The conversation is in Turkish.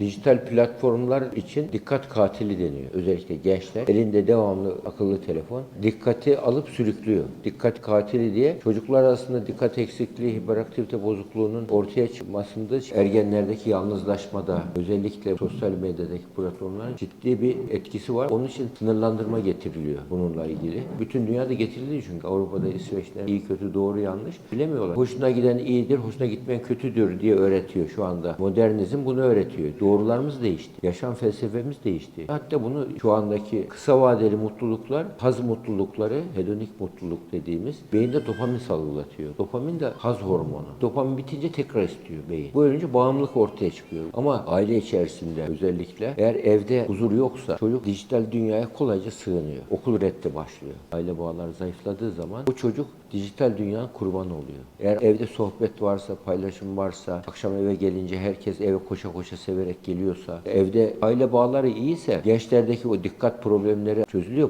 Dijital platformlar için dikkat katili deniyor. Özellikle gençler elinde devamlı akıllı telefon dikkati alıp sürüklüyor. Dikkat katili diye çocuklar arasında dikkat eksikliği, hiperaktivite bozukluğunun ortaya çıkmasında ergenlerdeki yalnızlaşmada özellikle sosyal medyadaki platformların ciddi bir etkisi var. Onun için sınırlandırma getiriliyor bununla ilgili. Bütün dünyada getirildi çünkü Avrupa'da, İsveç'te iyi kötü doğru yanlış bilemiyorlar. Hoşuna giden iyidir, hoşuna gitmeyen kötüdür diye öğretiyor şu anda. Modernizm bunu öğretiyor. Doğrularımız değişti. Yaşam felsefemiz değişti. Hatta bunu şu andaki kısa vadeli mutluluklar, haz mutlulukları, hedonik mutluluk dediğimiz beyinde dopamin salgılatıyor. Dopamin de haz hormonu. Dopamin bitince tekrar istiyor beyin. Bu ölünce bağımlılık ortaya çıkıyor. Ama aile içerisinde özellikle eğer evde huzur yoksa çocuk dijital dünyaya kolayca sığınıyor. Okul reddi başlıyor. Aile bağları zayıfladığı zaman bu çocuk dijital dünyanın kurbanı oluyor. Eğer evde sohbet varsa, paylaşım varsa, akşam eve gelince herkes eve koşa koşa severek geliyorsa, evde aile bağları iyiyse gençlerdeki o dikkat problemleri çözülüyor.